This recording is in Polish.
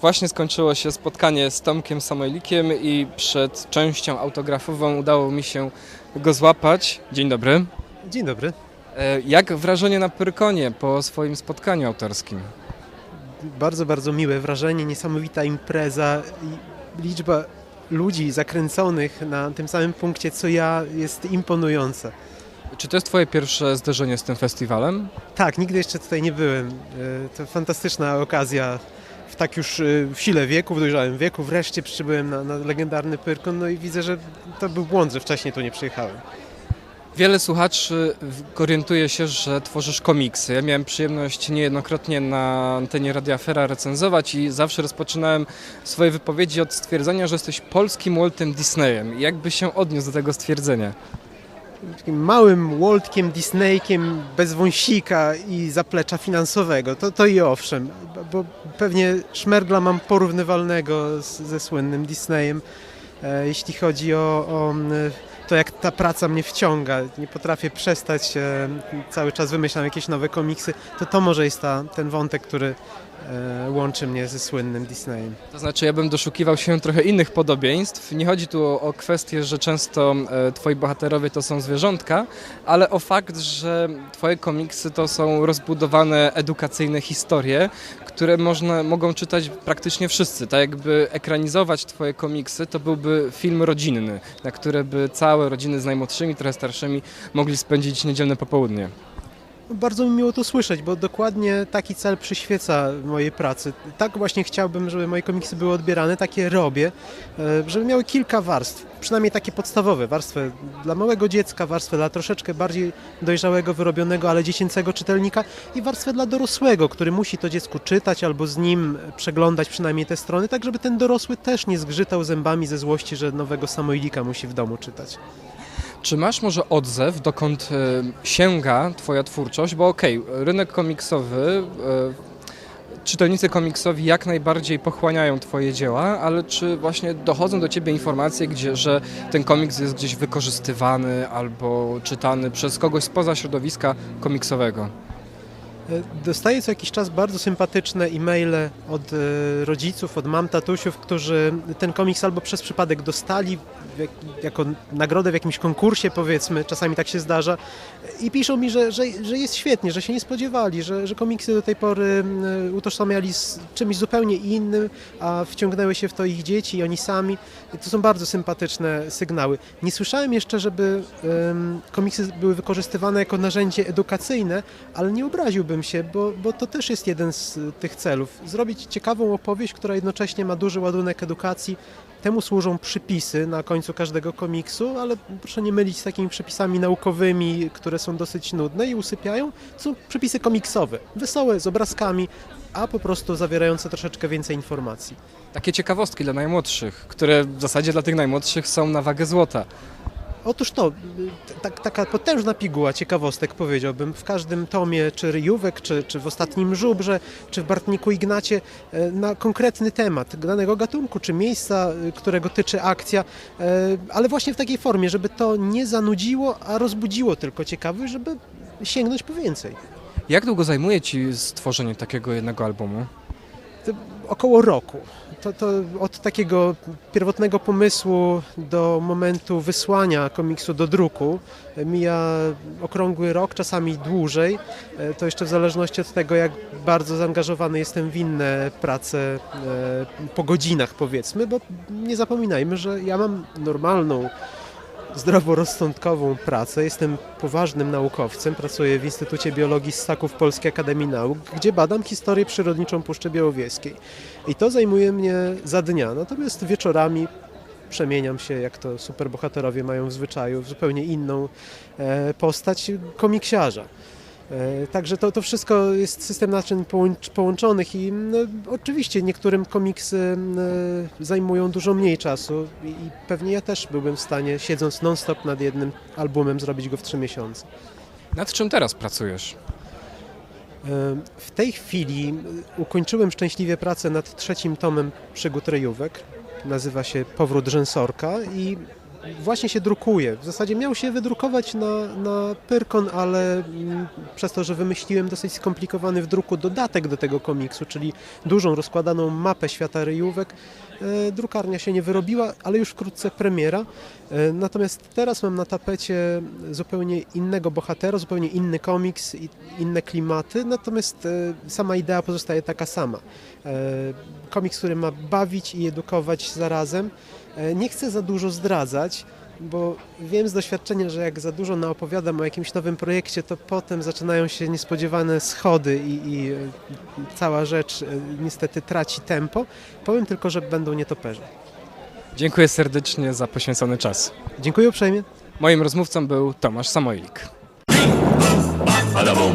Właśnie skończyło się spotkanie z Tomkiem Samojlikiem i przed częścią autografową udało mi się go złapać. Dzień dobry. Dzień dobry. E, Jak wrażenie na Pyrkonie po swoim spotkaniu autorskim? Bardzo, bardzo miłe wrażenie, niesamowita impreza i liczba ludzi zakręconych na tym samym punkcie co ja jest imponująca. Czy to jest twoje pierwsze zderzenie z tym festiwalem? Tak, nigdy jeszcze tutaj nie byłem. E, To fantastyczna okazja w tak już e, w sile wieku, w dojrzałym wieku. Wreszcie przybyłem na, na legendarny Pyrkon, no i widzę, że to był błąd, że wcześniej tu nie przyjechałem. Wiele słuchaczy orientuje się, że tworzysz komiksy. Ja miałem przyjemność niejednokrotnie na antenie Radia Afera recenzować i zawsze rozpoczynałem swoje wypowiedzi od stwierdzenia, że jesteś polskim Waltem Disneyem. Jak by się odniósł do tego stwierdzenia? Takim małym Waltkiem, Disneykiem, bez wąsika i zaplecza finansowego. To, to i owszem, bo- pewnie szmergla mam porównywalnego z, ze słynnym Disneyem, e, jeśli chodzi o, o m, to, jak ta praca mnie wciąga. Nie potrafię przestać, cały czas wymyślam jakieś nowe komiksy. To to może jest ta, ten wątek, który e, łączy mnie ze słynnym Disneyem. To znaczy, ja bym doszukiwał się trochę innych podobieństw. Nie chodzi tu o, o kwestię, że często e, twoi bohaterowie to są zwierzątka, ale o fakt, że twoje komiksy to są rozbudowane edukacyjne historie, które można, mogą czytać praktycznie wszyscy. Tak jakby ekranizować twoje komiksy, to byłby film rodzinny, na które by całe rodziny z najmłodszymi, trochę starszymi mogli spędzić niedzielne popołudnie. Bardzo mi miło to słyszeć, bo dokładnie taki cel przyświeca mojej pracy. Tak właśnie chciałbym, żeby moje komiksy były odbierane, takie robię, e, żeby miały kilka warstw, przynajmniej takie podstawowe. Warstwę dla małego dziecka, warstwę dla troszeczkę bardziej dojrzałego, wyrobionego, ale dziecięcego czytelnika i warstwę dla dorosłego, który musi to dziecku czytać albo z nim przeglądać przynajmniej te strony, tak żeby ten dorosły też nie zgrzytał zębami ze złości, że nowego Samoilika musi w domu czytać. Czy masz może odzew, dokąd e, sięga Twoja twórczość? Bo okej, rynek komiksowy, e, czytelnicy komiksowi jak najbardziej pochłaniają Twoje dzieła, ale czy właśnie dochodzą do Ciebie informacje, gdzie, że ten komiks jest gdzieś wykorzystywany albo czytany przez kogoś spoza środowiska komiksowego? Dostaję co jakiś czas bardzo sympatyczne e-maile od e, rodziców, od mam, tatusiów, którzy ten komiks albo przez przypadek dostali jako nagrodę w jakimś konkursie, powiedzmy, czasami tak się zdarza, i piszą mi, że, że, że jest świetnie, że się nie spodziewali, że, że komiksy do tej pory e, utożsamiali z czymś zupełnie innym, a wciągnęły się w to ich dzieci i oni sami. To są bardzo sympatyczne sygnały. Nie słyszałem jeszcze, żeby komiksy były wykorzystywane jako narzędzie edukacyjne, ale nie obraziłbym się, bo, bo to też jest jeden z tych celów. Zrobić ciekawą opowieść, która jednocześnie ma duży ładunek edukacji. Temu służą przypisy na końcu każdego komiksu, ale proszę nie mylić z takimi przepisami naukowymi, które są dosyć nudne i usypiają. Są przepisy komiksowe, wesołe, z obrazkami, a po prostu zawierające troszeczkę więcej informacji. Takie ciekawostki dla najmłodszych, które w zasadzie dla tych najmłodszych są na wagę złota. Otóż to, taka potężna piguła ciekawostek powiedziałbym, w każdym tomie, czy Ryjówek, czy, czy w ostatnim Żubrze, czy w Bartniku Ignacie, e, na konkretny temat danego gatunku, czy miejsca, y, którego tyczy akcja, e, ale właśnie w takiej formie, żeby to nie zanudziło, a rozbudziło tylko ciekawość, żeby sięgnąć po więcej. Jak długo zajmuje Ci stworzenie takiego jednego albumu? Około roku. To, to od takiego pierwotnego pomysłu do momentu wysłania komiksu do druku e, mija okrągły rok, czasami dłużej. E, To jeszcze w zależności od tego, jak bardzo zaangażowany jestem w inne prace e, po godzinach, powiedzmy, bo nie zapominajmy, że ja mam normalną zdroworozsądkową pracę. Jestem poważnym naukowcem, pracuję w Instytucie Biologii Ssaków Polskiej Akademii Nauk, gdzie badam historię przyrodniczą Puszczy Białowieskiej. I to zajmuje mnie za dnia, natomiast wieczorami przemieniam się, jak to superbohaterowie mają w zwyczaju, w zupełnie inną e, postać komiksiarza. E, Także to, to wszystko jest system naczyń połącz- połączonych i no, oczywiście niektórym komiksy e, zajmują dużo mniej czasu i, pewnie ja też byłbym w stanie, siedząc non-stop nad jednym albumem, zrobić go w trzy miesiące. Nad czym teraz pracujesz? E, W tej chwili ukończyłem szczęśliwie pracę nad trzecim tomem przygód rejówek. Nazywa się Powrót Rzęsorka i właśnie się drukuje. W zasadzie miał się wydrukować na, na Pyrkon, ale mm, przez to, że wymyśliłem dosyć skomplikowany w druku dodatek do tego komiksu, czyli dużą rozkładaną mapę świata ryjówek, e, drukarnia się nie wyrobiła, ale już wkrótce premiera. E, Natomiast teraz mam na tapecie zupełnie innego bohatera, zupełnie inny komiks, inne klimaty, natomiast e, sama idea pozostaje taka sama. Komiks, który ma bawić i edukować zarazem. E, Nie chcę za dużo zdradzać, bo wiem z doświadczenia, że jak za dużo naopowiadam o jakimś nowym projekcie, to potem zaczynają się niespodziewane schody i, i e, cała rzecz e, niestety traci tempo. Powiem tylko, że będą nietoperze. Dziękuję serdecznie za poświęcony czas. Dziękuję uprzejmie. Moim rozmówcą był Tomasz Samojlik.